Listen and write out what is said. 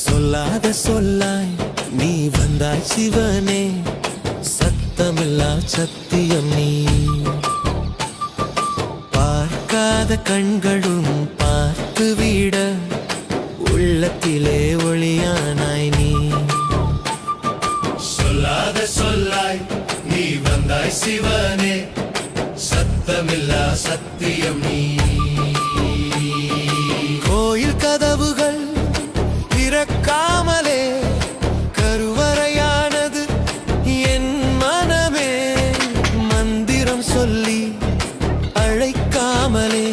சொல்லாத சொல்லாய் நீ வந்தாய் சிவனே சத்தமில்லா சத்தியம் நீ. பார்க்காத கண்களும் உள்ளத்திலே ஒளியானாய் நீ. சொல்லாத சொல்லாய் நீ வந்தாய் சிவனே. சத்தமில்லா சத்தியம் நீ. கோயில் கதவுகள் திறக்காமலே கருவறையானது என் மனமே. மந்திரம் சொல்லி அழைக்காமலே.